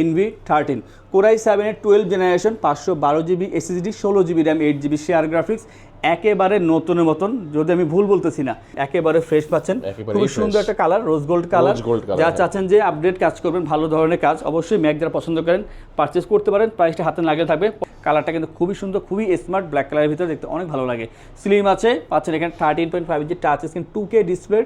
NV thirteen core i সেভেনের twelve generation পাঁচশো বারো জিবি এসএসডি ষোলো GB RAM eight GB share graphics একেবারে নতুনের মতন যদি আমি ভুল বলতেছি না একেবারে ফ্রেশ পাচ্ছেন। খুবই। সুন্দর একটা কালার রোজ গোল্ড কালার যা। চাচ্ছেন যে আপডেট কাজ করবেন ভালো ধরনের কাজ অবশ্যই ম্যাক যারা পছন্দ করেন পারচেস করতে পারেন প্রাইসটা হাতে লাগিয়ে থাকবে। কালারটা কিন্তু খুবই সুন্দর খুবই স্মার্ট ব্ল্যাক কালারের ভিতরে দেখতে অনেক ভালো লাগে। স্লিম আছে পাচ্ছেন এখানে thirteen point five inch touch screen two K display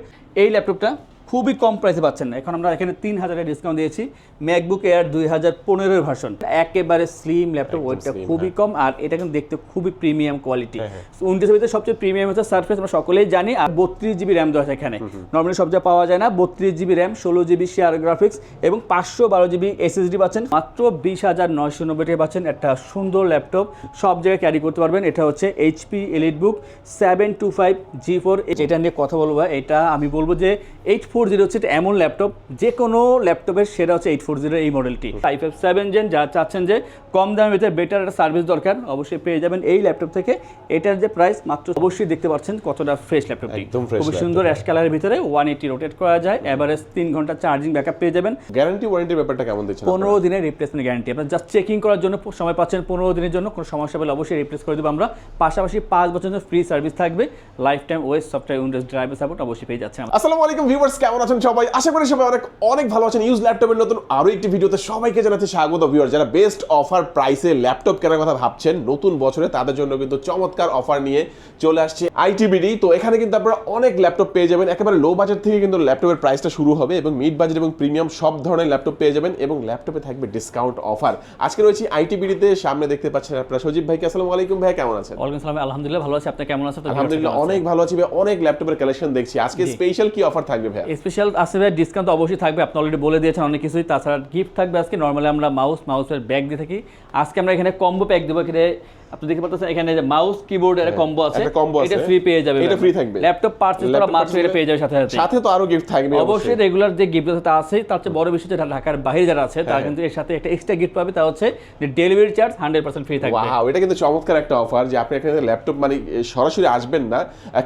এই ল্যাপটপটা খুবই কম প্রাইসে পাচ্ছেন না। এখন আমরা এখানে তিন হাজারের ডিসকাউন্ট দিয়েছি। ম্যাকবুক এয়ার দুই হাজার পনেরোর ভার্সন একেবারে স্লিম ল্যাপটপ ওয়েটটা খুবই কম আর এটা কিন্তু দেখতে খুবই প্রিমিয়াম কোয়ালিটি হ্যাঁ, হ্যাঁ। উনত্রিশের ভিতরে সবচেয়ে প্রিমিয়াম হচ্ছে সার্ফেস আমরা সকলেই জানি আর বত্রিশ জিবি র্যাম দেওয়া আছে এখানে নর্মালি সব জায়গায় পাওয়া যায় না বত্রিশ জিবি র্যাম ষোলো জিবি শেয়ার গ্রাফিক্স এবং পাঁচশো বারো জিবি এসএসডি পাচ্ছেন। মাত্র বিশ হাজার নয়শো নব্বই টাকা পাচ্ছেন একটা সুন্দর ল্যাপটপ সব জায়গায় ক্যারি করতে পারবেন। এটা হচ্ছে HP EliteBook seven two five G four এটা নিয়ে কথা বলব এটা আমি বলব যে এইট ফোর জিরো হচ্ছে এমন ল্যাপটপ যে কোনো ল্যাপটপের সেরা হচ্ছে এইট ফোর জিরো এই মডেলটি ফাইভ ফাইভ সেভেন জেন যা চাচ্ছেন যে কম দামের ভিতরে বেটার একটা সার্ভিস দরকার অবশ্যই পেয়ে যাবেন এই ল্যাপটপ থেকে। এটার যে প্রাইস মাত্র অবশ্যই দেখতে পাচ্ছেন কতটা ফ্রেশ ল্যাপটপটি। খুব। সুন্দর অ্যাশ কালারের ভিতরে ওয়ান এইটি রোটেট করা যায় এভারেজ তিন ঘণ্টা চার্জিং ব্যাকআপ পেয়ে যাবেন। গ্যারান্টি ওয়ারেন্টির ব্যাপারটা কেমন দিচ্ছেন পনেরো দিনের রিপ্লেসমেন্ট গ্যারান্টি আপনার জাস্ট চেকিং করার জন্য সময় পাচ্ছেন পনেরো দিনের জন্য কোনো সমস্যা পেলে অবশ্যই রিপ্লেস করে দেবো আমরা। পাশাপাশি পাঁচ বছর ফ্রি সার্ভিস থাকবে লাইফ টাইম ওয়েস সফটওয়্যার উইন্ডোজ ড্রাইভার সাপোর্ট অবশ্যই পেয়ে যাচ্ছেন। আসসালামু আলাইকুম ভিউয়ার্স কেমন আছেন সবাই? আশা করি সবাই অনেক অনেক ভালো আছেন। ইউজ ল্যাপটপের নতুন আরও একটি ভিডিওতে সবাইকে জানাচ্ছি স্বাগত ভিউয়ার যারা বেস্ট অফার প্রাইসে ল্যাপটপ কেনার কথা ভাবছেন নতুন বছরে তাদের জন্য কিন্তু চমৎকার অফার নিয়ে চলে আসছে আইটিবিডি তো এখানে কিন্তু আপনারা অনেক ল্যাপটপ পেয়ে যাবেন। একেবারে লো বাজেট থেকে কিন্তু ল্যাপটপের প্রাইসটা শুরু হবে এবং মিড বাজেট এবং প্রিমিয়াম সব ধরনের ল্যাপটপ পেয়ে যাবেন এবং ল্যাপটপে থাকবে ডিসকাউন্ট অফার আজকে রয়েছে আইটিবিডিতে সামনে দেখতে পাচ্ছেন আপনারা সজীব ভাইকে আসসালামু আলাইকুম ভাই কেমন আছেন? ওয়ালাইকুম সালাম আলহামদুলিল্লাহ ভালো আছি। আপনি কেমন আছেন? আলহামদুলিল্লাহ অনেক ভালো আছি ভাই। অনেক ল্যাপটপের কালেকশন দেখছি। আজকে স্পেশাল কি অফার থাকবে ভাই স্পেশাল আছে ভাই ডিসকাউন্ট অবশ্যই থাকবে, আপনি অলরেডি বলে দিয়েছেন অনেক কিছুই। তাছাড়া গিফট থাকবে আজকে নর্মালি আমরা মাউস মাউসের ব্যাগ দিয়ে থাকি। আজকে আমরা এখানে কম্বো প্যাক দেবো, এখানে আপনি দেখতে পাচ্ছেন এখানে যে মাউস কিবোর্ড এর কম্বো আছে। হ্যাঁ, combo এটা ফ্রি পেয়ে যাবে এটা free থাকবে। ল্যাপটপ পারচেজ করা মাত্র এটা পেয়ে যাবে সাথে সাথে। সাথে তো আরও গিফট থাকবে অবশ্যই রেগুলার যে গিফট আছে তা আছেই তার চেয়ে বড় বিষয় যেটা ঢাকার বাইরে যারা আছে তারা হ্যাঁ। কিন্তু এর সাথে একটা এক্সট্রা গিফট পাবে তা হচ্ছে যে delivery charge hundred percent free থাকবে। ওয়াও এটা কিন্তু চমৎকার একটা অফার যে আপনি এখানে ল্যাপটপ মানে সরাসরি আসবেন না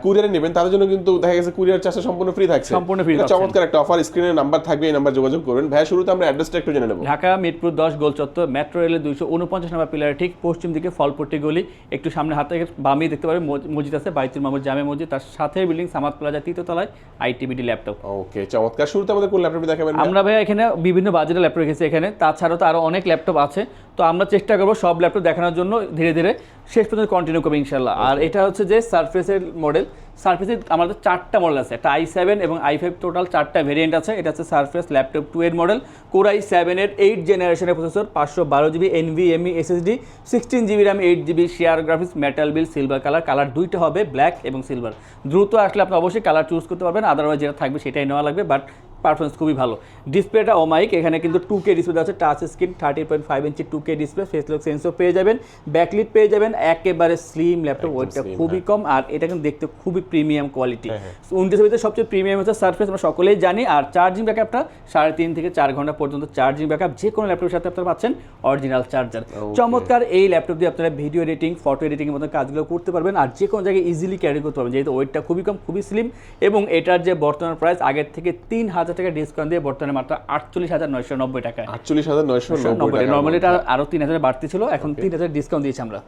কুরিয়ারে নেবেন তার জন্য কিন্তু দেখা গেছে কুরিয়ার চার্জটা সম্পূর্ণ ফ্রি থাকছে। সম্পূর্ণ ফ্রি পাচ্ছেন। চমৎকার একটা অফার স্ক্রিনের নাম্বার থাকবে এই নাম্বার যোগাযোগ করবেন ভাই শুরুতে আমরা অ্যাড্রেসটা একটু জেনে নেব। ঢাকা মিরপুর দশ গোল চত্বর মেট্রো রেলের দুইশো উনপঞ্চাশ নম্বর পিলারের ঠিক পশ্চিম দিকে ফলপট্টি গলি একটু সামনে হাতে বামিয়ে দেখতে পারেন মসজিদ আছে বাইতুল মামুর জামে মসজিদ। তার সাথে বিল্ডিং সামাদ প্লাজা তৃতীয় তলায় আইটিবিডি ল্যাপটপ। ওকে চমৎকার। শুরুতে আমাদের কোন ল্যাপটপ দেখাবেন? আমরা ভাই এখানে বিভিন্ন বাজেটের ল্যাপটপ রেখেছি এখানে। তাছাড়াও তো আরও অনেক ল্যাপটপ আছে। তো আমরা চেষ্টা করব সব ল্যাপটপ দেখানোর জন্য ধীরে ধীরে। শেষ পর্যন্ত কন্টিনিউ করব ইনশাল্লাহ আর এটা হচ্ছে যে সার্ফেসের মডেল সার্ফেসের আমাদের চারটা মডেল আছে। একটা আই সেভেন এবং আই ফাইভ টোটাল চারটা ভেরিয়েন্ট আছে। এটা হচ্ছে সার্ফেস ল্যাপটপ টু এর মডেল কোরাই সেভেনের এইট জেনারেশনের প্রসেসর পাঁচশো বারো GB NVMe SSD sixteen GB RAM eight GB share graphics metal বিল সিলভার কালার কালার দুইটা হবে ব্ল্যাক এবং সিলভার দ্রুত আসলে আপনি অবশ্যই কালার চুজ করতে পারবেন। আদারওয়াইজ যেটা থাকবে সেটাই নেওয়া লাগবে। বাট পারফরমেন্স খুবই ভালো। ডিসপ্লেটা ওমাইক এখানে কিন্তু টু কে ডিসপ্লে আছে touch screen thirty point five inch two K display face lock sensor পেয়ে যাবেন ব্যাকলিট পেয়ে যাবেন একেবারে স্লিম ল্যাপটপ ওয়েটটা খুবই কম আর এটা কিন্তু দেখতে খুবই প্রিমিয়াম কোয়ালিটি হ্যাঁ, হ্যাঁ। ভিতরে সবচেয়ে প্রিমিয়াম হচ্ছে সার্ফেস আমরা সকলেই জানি আর চার্জিং ব্যাকআপটা সাড়ে তিন থেকে চার ঘণ্টা পর্যন্ত চার্জিং ব্যাকআপ যে কোনো ল্যাপটপের সাথে আপনারা পাচ্ছেন অরিজিনাল চার্জার চমৎকার এই ল্যাপটপ দিয়ে আপনারা ভিডিও এডিটিং ফটো এডিটিং এর মতো কাজগুলো করতে পারবেন আর যে কোনো জায়গায় ইজিলি ক্যারি করতে পারবেন যেহেতু ওয়েটটা খুবই কম খুবই স্লিম এবং এটার যে বর্তমান প্রাইস আগের থেকে তিন হাজার টাকা ডিসকাউন্ট দিয়ে বর্তমানে মাত্র আটচল্লিশ হাজার নয়শো নব্বই টাকায়। আটচল্লিশ হাজার নয়শো নব্বই টাকা নর্মালি এটা আরও তিন হাজার বাড়তি ছিল এখন তিন হাজার ডিসকাউন্ট দিয়েছি আমরা।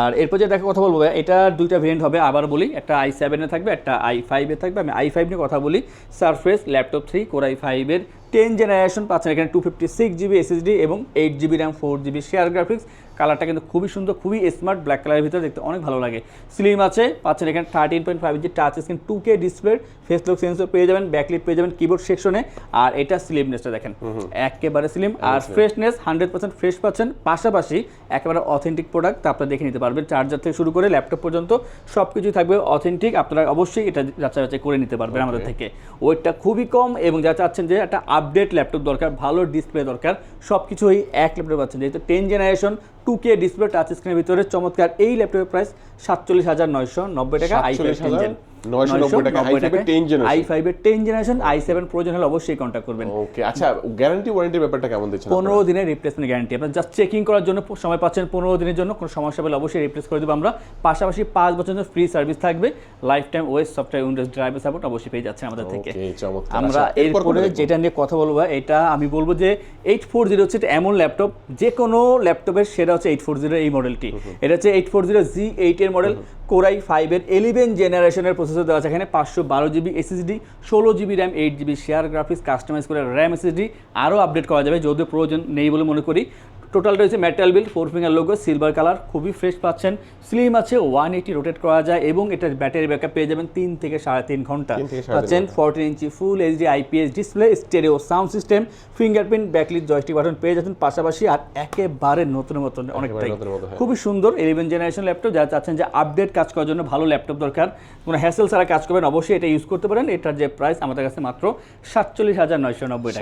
আর এরপর যে দেখা কথা বলব এটা দুইটা ভেরিয়েন্ট হবে আবার বলি একটা আই সেভেনে থাকবে একটা আই ফাইভে থাকবে। আমি আই ফাইভ নিয়ে কথা বলি Surface laptop three core i ফাইভের টেন জেনারেশন পাচ্ছেন এখানে two fifty six GB SSD এবং eight GB RAM four GB share graphics কালারটা কিন্তু খুবই সুন্দর খুবই স্মার্ট ব্ল্যাক কালারের ভিতরে দেখতে অনেক ভালো লাগে। স্লিম আছে পাচ্ছেন এখানে thirteen point five inch touch screen two K display face lock sensor পেয়ে যাবেন ব্যাকলিট পেয়ে যাবেন কিবোর্ড সেকশনে আর এটা স্লিমনেসটা দেখেন একেবারে স্লিম আর ফ্রেশনেস হান্ড্রেড পার্সেন্ট ফ্রেশ পাচ্ছেন পাশাপাশি একেবারে অথেন্টিক প্রোডাক্ট তা আপনারা দেখে নিতে পারবেন। চার্জার থেকে শুরু করে ল্যাপটপ পর্যন্ত সব কিছুই থাকবে অথেন্টিক আপনারা অবশ্যই এটা যাচাই বাছাই করে নিতে পারবেন আমাদের থেকে। ওয়েটটা খুবই কম এবং যা চাচ্ছেন যে একটা আপডেট ল্যাপটপ দরকার ভালো ডিসপ্লে দরকার সব কিছুই এক ল্যাপটপ পাচ্ছেন। যেহেতু ten generation two K display touch স্ক্রিনের ভিতরে চমৎকার এই ল্যাপটপের প্রাইস সাতচল্লিশ হাজার নয়শো নব্বই টাকা আই ফাইভ 47,990 জেন 990 টাকা, i5 এর 10 generation। আই ফাইভের টেন জেনারেশন আই সেভেন প্রয়োজন হলে অবশ্যই কন্ট্যাক্ট করবেন। ওকে আচ্ছা গ্যারান্টি ওয়ারেন্টি ব্যাপারটা কেমন দিচ্ছেন পনেরো দিনের রিপ্লেসমেন্ট গ্যারান্টি আপনার জাস্ট চেকিং করার জন্য সময় পাচ্ছেন পনেরো দিনের জন্য কোনো সমস্যা পেলে অবশ্যই রিপ্লেস করে দেবো আমরা। পাশাপাশি পাঁচ বছরের ফ্রি সার্ভিস থাকবে। লাইফ টাইম ওয়েস সফটওয়্যার উইন্ডোজ ড্রাইভার সাপোর্ট অবশ্যই পেয়ে যাচ্ছে আমাদের থেকে। আমরা আচ্ছা, এরপরে যেটা নিয়ে কথা বলব এটা আমি বলব যে এইট ফোর জিরো হচ্ছে এটা এমন ল্যাপটপ যে কোনো ল্যাপটপের সেটা হচ্ছে এইট ফোর জিরো এই মডেলটি এটা হচ্ছে eight four zero G eight এর মডেল কোরাই ফাইভের জেনারেশনের প্রসেসর দেওয়া আছে। এখানে পাঁচশো বারো জিবি এসএসডি ষোলো GB RAM eight GB share graphics customize করে র্যাম এসএসডি আরও আপডেট করা যাবে, যদিও প্রয়োজন নেই বলে মনে করি। টোটালটা হচ্ছে metal build four finger logo silver colour খুবই ফ্রেশ পাচ্ছেন। স্লিম আছে ওয়ান এইটি রোটেট করা যায় এবং এটার ব্যাটারি ব্যাকআপ পেয়ে যাবেন তিন থেকে সাড়ে তিন ঘণ্টা। পাচ্ছেন fourteen inch full HD IPS display stereo sound system fingerprint backlit joystick button পেয়ে যাচ্ছেন। পাশাপাশি আর একেবারে নতুন মতন অনেকটাই। হ্যাঁ। খুবই সুন্দর ইলেভেন জেনারেশন ল্যাপটপ যারা চাচ্ছেন যে আপডেট কাজ করার জন্য ভালো ল্যাপটপ দরকার কোনো হ্যাসেল ছাড়া কাজ করবেন অবশ্যই এটা ইউজ করতে পারেন। এটার যে প্রাইস আমাদের কাছে মাত্র সাতচল্লিশ হাজার নয়শো নব্বই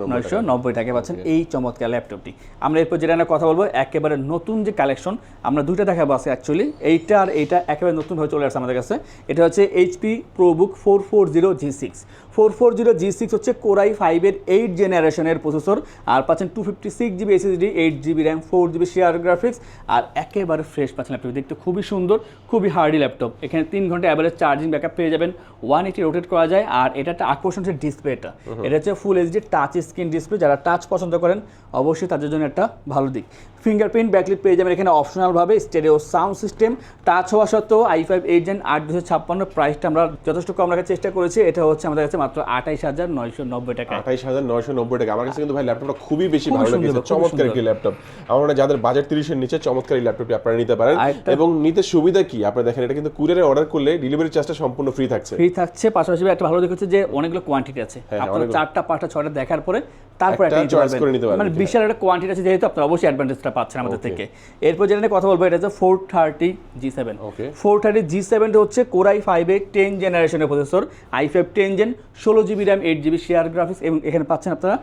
নব্বই নয়শো নব্বই টাকা পাচ্ছেন এই চমৎকার ল্যাপটপটি আমরা এরপর যেটা নিয়ে কথা বলব, একেবারে নতুন যে কালেকশন আমরা দুইটা দেখাবো আছে অ্যাকচুয়ালি এইটা আর এইটা একেবারে নতুনভাবে চলে আসছে আমাদের কাছে। এটা হচ্ছে HP ProBook four four zero G six four four zero G six হচ্ছে কোরাই ফাইভের এইট জেনারেশনের প্রসেসর। আর পাচ্ছেন two fifty six GB SSD eight GB RAM four GB share graphics আর একেবারে ফ্রেশ পাচ্ছেন ল্যাপটপ দেখতে খুবই সুন্দর খুবই হার্ডি ল্যাপটপ এখানে তিন ঘণ্টা অ্যাভারেজ চার্জিং ব্যাকআপ পেয়ে যাবেন। ওয়ান এইটি রোটেট করা যায় আর এটা একটা আকর্ষণ হচ্ছে ডিসপ্লেটা এটা হচ্ছে full HD touch screen display যারা টাচ পছন্দ করেন অবশ্যই তাদের জন্য একটা ভালো দিক। ফিঙ্গারপ্রিন্ট ব্যাকলিট পেয়ে যাবেন এখানে অপশনালভাবে স্টেরিও সাউন্ড সিস্টেম টাচ হওয়া সত্ত্বেও আই ফাইভ এইট জেন আট দুশো ছাপ্পান্ন প্রাইসটা আমরা যথেষ্ট কম রাখার চেষ্টা করেছি। এটা হচ্ছে আমাদের কাছে মাত্র আঠাইশ হাজার নয়শো নব্বই টাকা। আঠাইশ হাজার নয়শো নব্বই টাকা। আমার কাছে কিন্তু ভাই ল্যাপটপটা খুবই বেশি ভালো লেগেছে চমৎকার একটি ল্যাপটপ আমার যাদের বাজেট তিরিশের নিচে চমৎকার এই ল্যাপটপটি আপনারা নিতে পারেন। এবং নিতে সুবিধা কি? আপনারা দেখেন এটা কিন্তু কুরিয়ারে অর্ডার করলে ডেলিভারি চার্জটা সম্পূর্ণ ফ্রি থাকছে। ফ্রি থাকছে পাশাপাশি একটা ভালো দিক হচ্ছে যে অনেকগুলো কোয়ান্টিটি আছে। হ্যাঁ, আপনারা চারটা পাঁচটা ছটা দেখার পরে তারপর একটা করে নিতে পারবেন মানে বিশাল একটা কোয়ান্টিটি আছে যেহেতু আপনারা অবশ্যই অ্যাডভান্টেজটা পাচ্ছেন আমাদের থেকে। এরপর যেটা নিয়ে কথা বলব এটা হচ্ছে four thirty G seven four thirty G সেভেনটা হচ্ছে কোরাই ফাইভে টেন জেনারেশনের processor I five ten gen ষোলো GB RAM eight GB share graphics এবং এখানে পাচ্ছেন আপনারা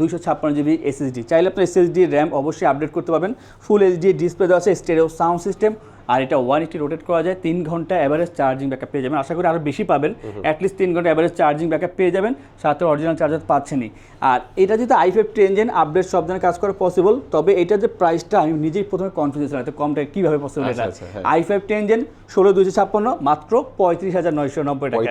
দুইশো ছাপ্পান্ন জিবি এসএসডি চাইলে আপনার এসএসডি র্যাম অবশ্যই আপডেট করতে পারবেন। ফুল এইচডি ডিসপ্লে দেওয়া আছে স্টেরিও সাউন্ড সিস্টেম আর এটা ওয়ান এইটি রোটেট করা যায় তিন ঘণ্টা অ্যাভারেজ চার্জিং ব্যাকআপ পেয়ে যাবেন। আশা করি আরও বেশি পাবেন। অ্যাটলিস্ট তিন ঘণ্টা অ্যাভারেজ চার্জিং ব্যাকআপ পেয়ে যাবেন। সাথে অরিজিনাল চার্জার পাচ্ছেনই। আর এটা যদি I five ten gen update সব ধরনের কাজ করা পসিবল তবে এটা যে প্রাইসটা আমি নিজেই প্রথমে কনফিউজ ছিলাম এত কমটা কীভাবে পসিবল আচ্ছা, এটা। আই ফাইভ টেন জেন ষোলো দুইশো ছাপ্পান্ন মাত্র পঁয়ত্রিশ হাজার নয়শো নব্বই টাকা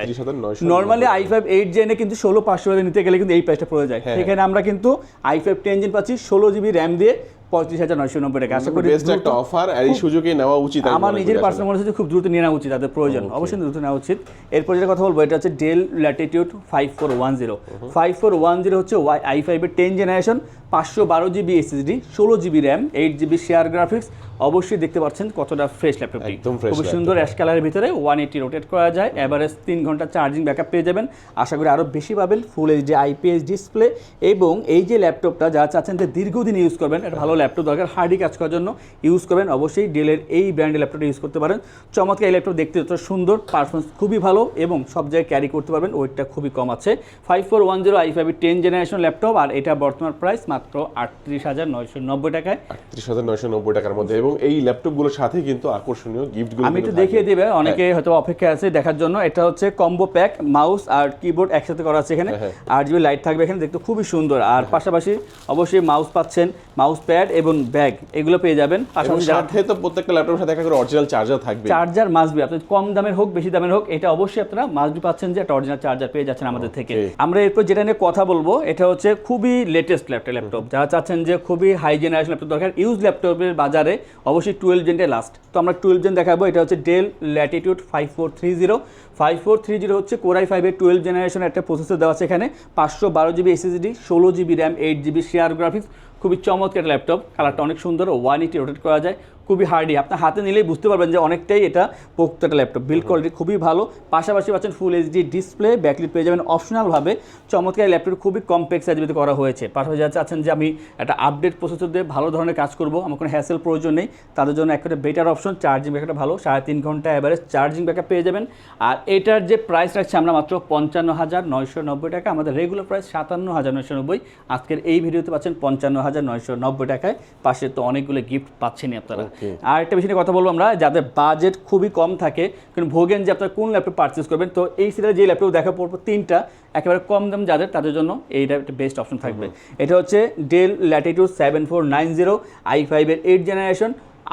নর্মালি আই ফাইভ এইট জেনে কিন্তু ষোলো পাঁচশো নিতে গেলে কিন্তু এই প্রাইসটা পড়ে যায়। হ্যাঁ। সেখানে আমরা কিন্তু আই ফাইভ টেন জেন পাচ্ছি ষোলো জিবি র্যাম দিয়ে। পঁয়ত্রিশ হাজার নয়শো নব্বই টাকা। আশা করি বেস্ট একটা অফার এই সুযোগে নেওয়া উচিত আমার নিজের পার্সোনাল মনে হচ্ছে খুব দ্রুত নিয়ে নেওয়া উচিত তাদের প্রয়োজন। অবশ্যই। দ্রুত নেওয়া উচিত। এরপর যেটা কথা বলব এটা হচ্ছে Dell Latitude five four one zero five four one zero হচ্ছে ওয়াই আই ফাইভের টেন জেনারেশন পাঁচশো বারো জিবি এসএসডি ষোলো GB RAM eight GB share graphics অবশ্যই দেখতে পাচ্ছেন কতটা ফ্রেশ ল্যাপটপটি একদম fresh খুব laptop, সুন্দর অ্যাশ কালারের ভিতরে ওয়ান এইটি রোটেট করা যায়। অ্যাভারেজ তিন ঘণ্টা চার্জিং ব্যাকআপ পেয়ে যাবেন। আশা করি আরও বেশি পাবেন ফুল এইচডি আইপিএস ডিসপ্লে এবং এই যে ল্যাপটপটা যারা চাচ্ছেন যে দীর্ঘদিন ইউজ করবেন একটা ভালো ল্যাপটপ দরকার হার্ডি কাজ করার জন্য ইউজ করবেন অবশ্যই ডেলের এই ব্র্যান্ডের ল্যাপটপটা ইউজ করতে পারেন। চমৎকার এই ল্যাপটপ দেখতে যত সুন্দর পারফরমেন্স খুবই ভালো এবং সব জায়গায় ক্যারি করতে পারবেন ওয়েটটা খুবই কম আছে। Five four one zero I five ten generation laptop আর এটা বর্তমান প্রাইস মাত্র আটত্রিশ হাজার নয়শো নব্বই টাকায়। আটত্রিশ হাজার নয়শো নব্বই টাকার মধ্যে। এবং এই ল্যাপটপগুলোর সাথে কিন্তু আকর্ষণীয় গিফটগুলো আমি একটু দেখিয়ে দেবে অনেকে হয়তো অপেক্ষা আছে দেখার জন্য। এটা হচ্ছে কম্বো প্যাক মাউস আর কিবোর্ড একসাথে করা আছে এখানে। হ্যাঁ, আর জিবি লাইট থাকবে এখানে দেখতে খুবই সুন্দর। আর পাশাপাশি অবশ্যই মাউস পাচ্ছেন মাউস প্যাড এবং ব্যাগ এগুলো পেয়ে যাবেন। পাশাপাশি সাথে তো প্রত্যেকটা ল্যাপটপের সাথে একটা করে অরিজিনাল চার্জার থাকবে। চার্জার মাসবি আপনি কম দামের হোক বেশি দামের হোক এটা অবশ্যই আপনারা মাসবি পাচ্ছেন যে একটা অরিজিনাল চার্জার পেয়ে যাচ্ছেন আমাদের থেকে। আমরা এরপর যেটা নিয়ে কথা বলব এটা হচ্ছে খুবই লেটেস্ট ল্যাপটপ ল্যাপটপ যারা চাচ্ছেন যে খুবই হাই জেনারেশন ল্যাপটপ দরকার ইউজ ল্যাপটপের বাজারে অবশ্যই টুয়েলভ জেনটাই লাস্ট তো আমরা টুয়েলভ জেন দেখাবো এটা হচ্ছে Dell Latitude five four three zero five four three zero হচ্ছে কোরাই ফাইভের টুয়েলভ জেনারেশন একটা প্রসেসর দেওয়া আছে এখানে পাঁচশো বারো জিবি এসএসডি ষোলো GB RAM eight GB share graphics খুবই চমৎকার ল্যাপটপ কালারটা অনেক সুন্দর ওয়ান এইটি রোটেট করা যায়। খুবই হার্ডি আপনার হাতে নিলেই বুঝতে পারবেন যে অনেকটাই এটা পোক্ত একটা ল্যাপটপ বিল্ড কোয়ালিটি খুবই ভালো। পাশাপাশি পাচ্ছেন ফুল এইচডি ডিসপ্লে ব্যাকলিট পেয়ে যাবেন অপশনালভাবে চমৎকার ল্যাপটপ খুবই কমপ্লেক্স সাইজে করা হয়েছে। পাশাপাশি চাচ্ছেন যে আমি একটা আপডেট প্রসেসর দিয়ে ভালো ধরনের কাজ করব আমার কোনো হ্যাসেল প্রয়োজন নেই। তাদের জন্য একটা বেটার অপশন চার্জিং ব্যাকটা ভালো। সাড়ে তিন ঘণ্টা অ্যাভারেজ চার্জিং ব্যাকআপ পেয়ে যাবেন। আর এটার যে প্রাইস রাখছি আমরা মাত্র পঞ্চান্ন হাজার নয়শো নব্বই টাকা। আমাদের রেগুলার প্রাইস সাতান্ন হাজার নয়শো নব্বই। আজকের এই ভিডিওতে পাচ্ছেন পঞ্চান্ন হাজার নয়শো নব্বই টাকায়। পাশে তো অনেকগুলো গিফট পাচ্ছেনই আপনারা। আর একটা বিষয় নিয়ে কথা বলব আমরা যাদের বাজেট খুবই কম থাকে কিন্তু ভোগেন যে আপনারা কোন ল্যাপটপ পারচেস করবেন তো এই সিরিয়ালে যে ল্যাপটপ দেখা পড়ব তিনটা একেবারে কম দাম যাদের তাদের জন্য এইটা একটা বেস্ট অপশন থাকবে। এটা হচ্ছে Dell Latitude seven four nine zero I ফাইভের এইট জেনারেশন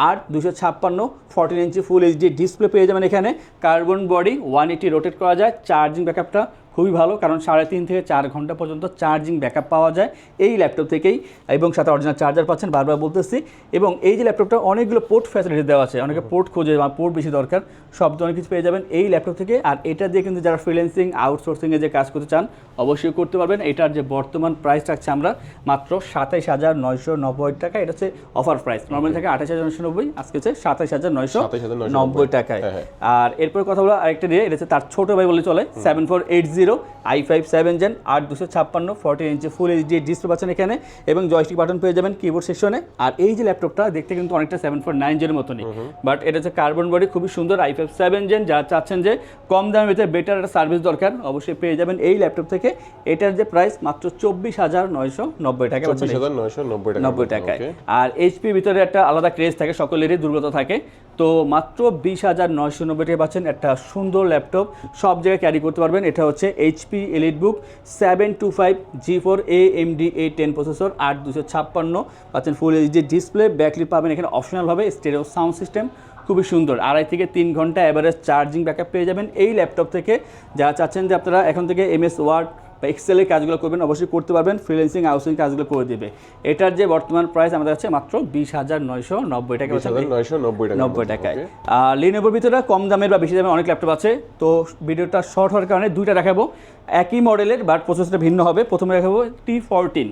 আর দুশো ছাপ্পান্ন fourteen inch full HD display পেয়ে যাবেন এখানে। Carbon body one eighty rotate করা যায় চার্জিং ব্যাকআপটা খুবই ভালো কারণ সাড়ে তিন থেকে চার ঘণ্টা পর্যন্ত চার্জিং ব্যাকআপ পাওয়া যায় এই ল্যাপটপ থেকেই এবং সাথে অরিজিনাল চার্জার পাচ্ছেন বারবার বলতেছি। এবং এই যে ল্যাপটপটা অনেকগুলো পোর্ট ফ্যাসিলিটি দেওয়া আছে অনেকে পোর্ট খোঁজে বা পোর্ট বেশি দরকার সব ধরনের কিছু পেয়ে যাবেন এই ল্যাপটপ থেকে। আর এটা দিয়ে কিন্তু যারা ফ্রিল্যান্সিং আউটসোর্সিংয়ে যে কাজ করতে চান অবশ্যই করতে পারবেন। এটার যে বর্তমান প্রাইস রাখছে আমরা মাত্র সাতাইশ হাজার নয়শো নব্বই টাকা এটা হচ্ছে অফার প্রাইস নর্মালি থাকে আঠাশ হাজার নয়শো নব্বই আজকে হচ্ছে সাতাইশ হাজার নয়শো নব্বই। টাকায়। হ্যাঁ, হ্যাঁ। আর এরপর কথা বলো আরেকটা দিয়ে এটা হচ্ছে তার ছোট ভাই বলে চলে seven four eight zero I five seven gen আট দুশো ছাপ্পান্ন fourteen inch full HD display পাচ্ছেন এখানে এবং জয়স্টিক বাটন পেয়ে যাবেন কিবোর্ড সেকশনে আর এই যে ল্যাপটপটা দেখতে কিন্তু অনেকটা সেভেন ফোর নাইন জেনের মতনই। বাট এটা হচ্ছে কার্বন বডি খুবই সুন্দর আই ফাইভ সেভেন জেন যারা চাচ্ছেন যে কম দামের ভিতরে বেটার একটা সার্ভিস দরকার অবশ্যই পেয়ে যাবেন এই ল্যাপটপ থেকে। এটার যে প্রাইস মাত্র চব্বিশ হাজার নয়শো নব্বই টাকা নব্বই টাকা নব্বই টাকায়। আর এইচপির ভিতরে একটা আলাদা ক্রেজ থাকে সকলেরই দুর্বলতা থাকে। তো মাত্র বিশ হাজার নয়শো নব্বই টাকা পাচ্ছেন একটা সুন্দর ল্যাপটপ। সব জায়গায় ক্যারি করতে পারবেন। এটা হচ্ছে HP EliteBook seven two five G four A M D A ten processor আট দুশো ছাপ্পান্ন। পাচ্ছেন ফুল এইচডি ডিসপ্লে ব্যাকলিপ পাবেন এখানে অপশনালভাবে স্টেরিও সাউন্ড সিস্টেম খুবই সুন্দর। আড়াই থেকে তিন ঘণ্টা অ্যাভারেজ চার্জিং ব্যাকআপ পেয়ে যাবেন। এই ল্যাপটপ থেকে যারা চাচ্ছেন যে আপনারা এখন থেকে এমএস ওয়ার্ড বা এক্সেলের কাজগুলো করবেন অবশ্যই করতে পারবেন ফ্রিল্যান্সিং আউসিং কাজগুলো করে দেবে। এটার যে বর্তমান প্রাইস আমাদের কাছে মাত্র বিশ হাজার নয়শো নব্বই টাকা বিশ হাজার নয়শো নব্বই টাকা নব্বই টাকায়। আর লিনোভোর ভিতরে কম দামের বা বেশি দামের অনেক ল্যাপটপ আছে। তো ভিডিওটা শর্ট হওয়ার কারণে দুইটা দেখাবো। একই মডেলের বাট প্রসেসরটা ভিন্ন হবে। প্রথমে দেখাবো টি ফোরটিন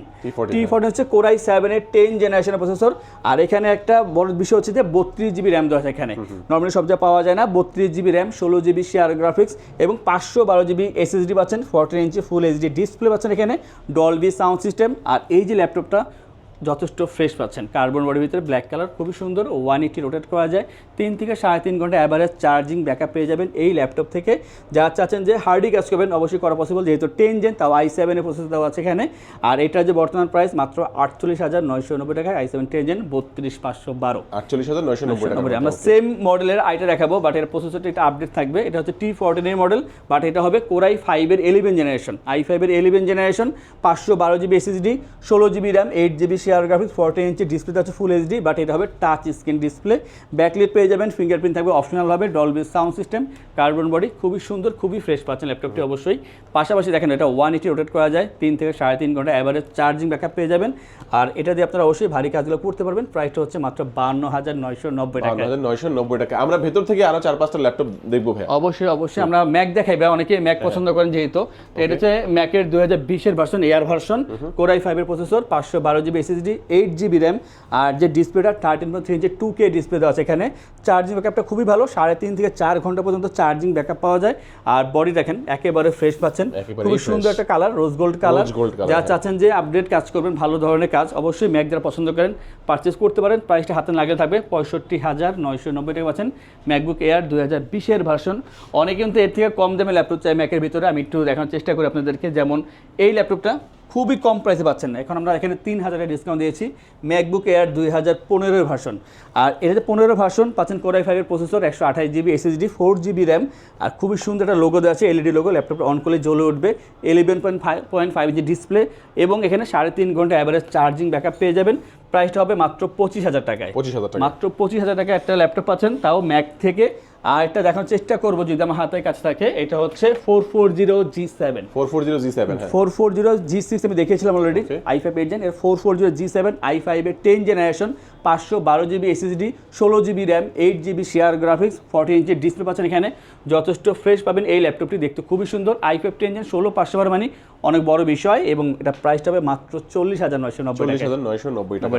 টি ফোরটিন হচ্ছে কোরাই সেভেনের টেন জেনারেশনের প্রসেসর আর এখানে একটা বড় বিষয় হচ্ছে যে বত্রিশ জিবি র্যাম দেওয়া আছে এখানে। নর্মালি সব যা পাওয়া যায় না। বত্রিশ জিবি র্যাম ষোলো জিবি শেয়ার গ্রাফিক্স এবং পাঁচশো বারো জিবি এসএসডি পাচ্ছেন। Fourteen inch full HD display পাচ্ছেন এখানে। ডলবি সাউন্ড সিস্টেম আর এই যে ল্যাপটপটা যথেষ্ট ফ্রেশ পাচ্ছেন। কার্বন বডির ভিতরে ব্ল্যাক কালার খুবই সুন্দর ওয়ান এইটি রোটেট করা যায়। তিন থেকে সাড়ে তিন ঘণ্টা অ্যাভারেজ চার্জিং ব্যাকআপ পেয়ে যাবেন এই ল্যাপটপ থেকে। যারা চাচ্ছেন যে হার্ডি কাজ করবেন অবশ্যই করা পসিবল যেহেতু টেন জেন তাও আই সেভেনের প্রসেস দেওয়া আছে এখানে। আর এটার যে বর্তমান প্রাইস মাত্র আটচল্লিশ হাজার নয়শো নব্বই টাকায় আই সেভেন টেন জেন বত্রিশ পাঁচশো বারো। আটচল্লিশ হাজার নয়শো নব্বই টাকা আমরা সেম মডেলের আইটা দেখাবো বাট এর প্রসেসরটা একটা আপডেট থাকবে। এটা হচ্ছে টি ফোরটিনের মডেল বাট এটা হবে কোরাই ফাইভের এলিভেন জেনারেশন আই ফাইভের এলিভেন জেনারেশন পাঁচশো বারো জিবি এসএসডি ষোলো GB RAM eight GB share graphics fourteen inch ডিসপ্লেটা হচ্ছে ফুল এইচডি বাট এটা হবে টাচ স্ক্রিন ডিসপ্লে ব্যাকলিট পেয়ে যাবেন ফিঙ্গারপ্রিন্ট থাকবে অপশনাল হবে Dolby sound system carbon body খুবই সুন্দর খুবই ফ্রেশ পাচ্ছেন ল্যাপটপটি অবশ্যই। পাশাপাশি দেখেন এটা ওয়ান এইটি রোটেট করা যায় তিন থেকে সাড়ে তিন ঘণ্টা অ্যাভারেজ চার্জিং ব্যাকআপ পেয়ে যাবেন। আর এটা দিয়ে আপনারা অবশ্যই ভারী কাজগুলো করতে পারবেন প্রাইসটা হচ্ছে মাত্র বান্ন হাজার নয়শো নব্বই টাকা। নয়শো নব্বই টাকা। আমরা ভেতর থেকে আরও চার পাঁচটা ল্যাপটপ দেখব ভাই অবশ্যই অবশ্যই। আমরা ম্যাক দেখাই ভাই অনেকে ম্যাক পছন্দ করেন যেহেতু। এটা হচ্ছে ম্যাকের দুই হাজার বিশের version air version core i ফাইভের প্রসেসর পাঁচশো বারো GB SSD eight GB RAM আর যে ডিসপ্লেটা thirteen point three inch two K display দেওয়া আছে এখানে চার্জিং ব্যাকআপটা খুবই ভালো সাড়ে তিন থেকে চার ঘণ্টা পর্যন্ত চার্জিং ব্যাকআপ পাওয়া যায়। আর বডি দেখেন একেবারে ফ্রেশ পাচ্ছেন। খুবই সুন্দর একটা কালার রোজ গোল্ড কালার হ্যাঁ। চাচ্ছেন যে আপডেট কাজ করবেন ভালো ধরনের কাজ অবশ্যই ম্যাক যারা পছন্দ করেন পারচেস করতে পারেন। প্রাইসটা হাতে লাগিয়ে থাকবে পঁয়ষট্টি হাজার নয়শো নব্বই টাকা পাচ্ছেন ম্যাকবুক এয়ার দুই হাজার বিশের ভার্সন অনেকে কিন্তু এর থেকে কম দামে ল্যাপটপ চাই ম্যাকের ভিতরে। আমি একটু দেখানোর চেষ্টা করি আপনাদেরকে। যেমন এই ল্যাপটপটা খুবই কম প্রাইসে পাচ্ছেন না। এখন আমরা এখানে তিন হাজারের ডিসকাউন্ট দিয়েছি ম্যাকবুক এয়ার দুই হাজার পনেরোর ভার্সন আর এটাতে পনেরো ভার্সন পাচ্ছেন কোরাই ফাইভের প্রসেসর একশো আঠাশ GB SSD four GB RAM আর খুবই সুন্দর একটা লোগো দেওয়া আছে এলইডি লোগো ল্যাপটপটা অন করলে জ্বলে উঠবে। Eleven point five point five G display এবং এখানে সাড়ে তিন ঘণ্টা অ্যাভারেজ চার্জিং ব্যাকআপ পেয়ে যাবেন। প্রাইসটা হবে মাত্র পঁচিশ হাজার টাকায়। পঁচিশ হাজার টাকা। মাত্র পঁচিশ হাজার টাকা একটা ল্যাপটপ পাচ্ছেন তাও ম্যাক থেকে। আর এটা দেখানোর চেষ্টা করব যদি আমার হাতের কাছে থাকে এটা হচ্ছে four four zero G seven four four zero G seven four four zero G six আমি দেখিয়েছিলাম already I five eight gen এর four four zero G seven I ফাইভের টেন জেনারেশন পাঁচশো বারো জিবি এসএসডি ষোলো GB RAM eight GB share graphics forty ইঞ্চের display পাচ্ছেন এখানে। যথেষ্ট ফ্রেশ পাবেন এই ল্যাপটপটি দেখতে খুবই সুন্দর। আই ফিফটি ইঞ্জিন ষোলো পাঁচশো বারো মানে অনেক বড় বিষয় এবং এটা প্রাইসটা হবে মাত্র চল্লিশ হাজার নয়শো নব্বই হাজার নয়শো নব্বই টাকা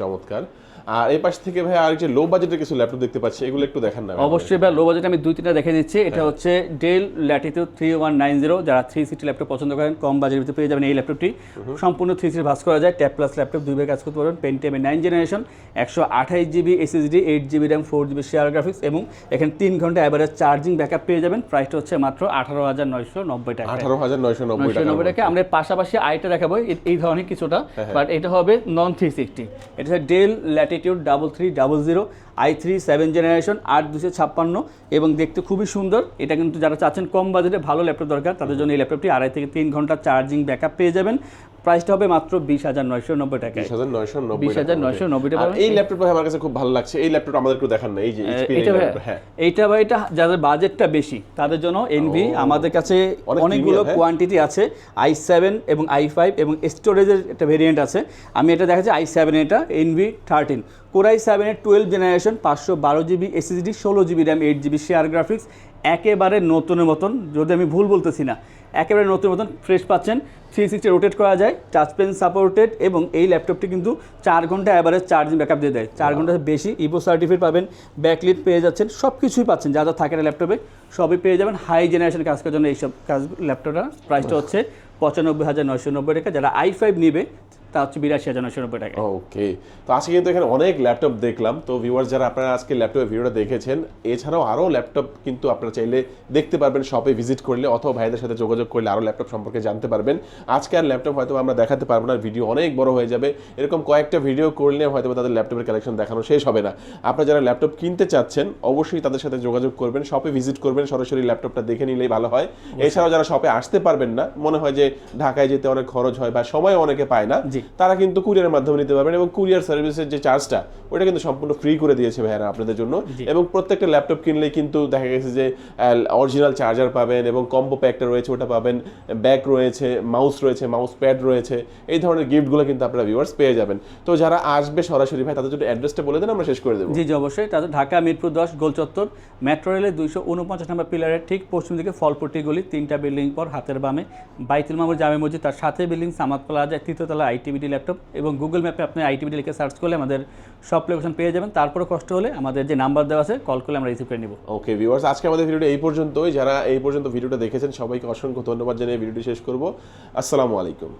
চমৎকার। আর এই পাশ থেকে ভাই আর যে লো বাজেটের কিছু ল্যাপটপ দেখতে পাচ্ছি এগুলো একটু দেখান না ভাই অবশ্যই বা লো বাজেট আমি দুই তিনটা দেখে দিচ্ছি এটা হ্যাঁ। হচ্ছে Dell Latitude three one nine zero যারা থ্রি সিটি ল্যাপটপ পছন্দ করেন কম বাজেটের ভিতরে পেয়ে যাবেন এই ল্যাপটপটি সম্পূর্ণ থ্রি সিটি ভাস করা যায়। ট্যাব প্লাস ল্যাপটপ দুই ভাবে কাজ করতে পারবেন। পেন টেমে নাইন জেনারেশন একশো আঠাইশ GB SSD eight GB RAM four GB share graphics এবং এখানে তিন ঘণ্টা অ্যাভারেজ চার্জিং ব্যাকআপ পেয়ে যাবেন। প্রাইসটা হচ্ছে মাত্র আঠারো হাজার নয়শো নব্বই টাকা। আঠারো হাজার নয়শো নব্বই টাকা। আমরা পাশাপাশি আইটা দেখাবো। এই ধরনের কিছুটা হ্যাঁ, বাট এটা হবে নন থ্রি সিক্সটি এটা হচ্ছে Dell Latitude double three double zero, I three seven generation, আট দুশো ছাপ্পান্ন এবং দেখতে খুবই সুন্দর। এটা কিন্তু যারা চাচ্ছেন কম বাজেটে ভালো ল্যাপটপ দরকার, তাদের জন্য এই ল্যাপটপটি আড়াই থেকে তিন ঘণ্টা চার্জিং ব্যাকআপ পেয়ে যাবেন। প্রাইসটা হবে মাত্র বিশ হাজার নয়শো নব্বই টাকায় বিশ হাজার নয়শো নব্বই 20,990 টাকা। টাকা। এই ল্যাপটপটা আমার কাছে খুব ভালো লাগছে এই ল্যাপটপ আমাদের একটু দেখান না এই যে HP এর এই এটা ভাই- ল্যাপটপ, হ্যাঁ এইটা ভাই এটা যাদের বাজেটটা বেশি তাদের জন্য এনভি আমাদের কাছে অনেকগুলো হ্যাঁ। কোয়ান্টিটি আছে আই সেভেন এবং আই ফাইভ এবং স্টোরেজের একটা ভেরিয়েন্ট আছে আমি এটা দেখাচ্ছি আই সেভেন এটা এনভি থার্টিন কোরাই সেভেনের টুয়েলভ জেনারেশন পাঁচশো বারো জিবি এসএসডি ষোলো GB RAM eight GB share graphics একেবারে নতুনের মতন যদি আমি ভুল বলতেছি না একেবারে নতুন মতন ফ্রেশ পাচ্ছেন থ্রি সিক্সটি রোটেট করা যায় টাচ পেন সাপোর্টেড এবং এই ল্যাপটপটি কিন্তু চার ঘণ্টা অ্যাভারেজ চার্জিং ব্যাকআপ দিয়ে দেয়। চার ঘণ্টা বেশি ইভো সার্টিফিকেট পাবেন ব্যাকলিট পেয়ে যাচ্ছেন সব কিছুই পাচ্ছেন যা যা থাকে না ল্যাপটপে সবই পেয়ে যাবেন। হাই জেনারেশন কাজ করার জন্য এইসব কাজ ল্যাপটপটা প্রাইসটা হচ্ছে পঁচানব্বই হাজার নয়শো নব্বই টাকা। যারা আই ফাইভ নিবে তা হচ্ছে বিরাশি হাজার নয়শো নব্বই টাকা ওকে তো আজকে কিন্তু এখানে অনেক ল্যাপটপ দেখলাম। তো ভিউয়ার যারা আপনারা আজকে ল্যাপটপের ভিডিওটা দেখেছেন এছাড়াও আরও ল্যাপটপ কিন্তু আপনারা চাইলে দেখতে পারবেন শপে ভিজিট করলে অথবা ভাইদের সাথে যোগাযোগ করলে আরও ল্যাপটপ সম্পর্কে জানতে পারবেন। আজকে আর ল্যাপটপ হয়তো আমরা দেখাতে পারব না ভিডিও অনেক বড় হয়ে যাবে। এরকম কয়েকটা ভিডিও করলে হয়তো তাদের ল্যাপটপের কালেকশন দেখানো শেষ হবে না। আপনারা যারা ল্যাপটপ কিনতে চাচ্ছেন অবশ্যই তাদের সাথে যোগাযোগ করবেন শপে ভিজিট করবেন সরাসরি ল্যাপটপটা দেখে নিলেই ভালো হয়। এছাড়াও যারা শপে আসতে পারবেন না মনে হয় যে ঢাকায় যেতে অনেক খরচ হয় বা সময় অনেকে পায় না। জি। তারা কিন্তু কুরিয়ারের মাধ্যমে নিতে পারবেন এবং কুরিয়ার সার্ভিসের যে চার্জটা ওটা কিন্তু সম্পূর্ণ ফ্রি করে দিয়েছে ভাইয়ারা আপনাদের জন্য। এবং প্রত্যেকটা ল্যাপটপ কিনলেই কিন্তু দেখা গেছে যে অরিজিনাল চার্জার পাবেন এবং কম্বো প্যাকটা রয়েছে ওটা পাবেন। ব্যাক রয়েছে মাউস রয়েছে মাউস প্যাড রয়েছে। এই ধরনের গিফটগুলো কিন্তু আপনারা ভিউয়ার্স পেয়ে যাবেন। তো যারা আসবে সরাসরি ভাই তাদের জন্য অ্যাড্রেসটা বলে দেন আমরা শেষ করে দেবো। জি জি অবশ্যই। তাদের ঢাকা মিরপুর দশ গোল চত্বর মেট্রো রেলের দুইশো উনপঞ্চাশ নম্বর পিলারের ঠিক পশ্চিম দিকে ফলপট্টি গলি তিনটা বিল্ডিং পর হাতের বামে। বাইতুল মামুর জামে মসজিদ তার সাথে বিল্ডিং সামাদ প্লাজা তৃতীয়তলা আইটিবিডি ল্যাপটপ এবং গুগল ম্যাপে আপনি আইটিবিটি লিখে সার্চ করলে আমাদের সব লোকেশন পেয়ে যাবেন। তারপরে কষ্ট হলে আমাদের যে নাম্বার দেওয়া আছে কল করলে আমরা রিসিভ করে নিব। ওকে ভিউয়ার্স আজকে আমাদের ভিডিওটা এই পর্যন্তই। যারা এই পর্যন্ত ভিডিওটা দেখেছেন, সবাইকে অসংখ্য ধন্যবাদ জানিয়ে ভিডিওটি শেষ করব। আসসালামু আলাইকুম।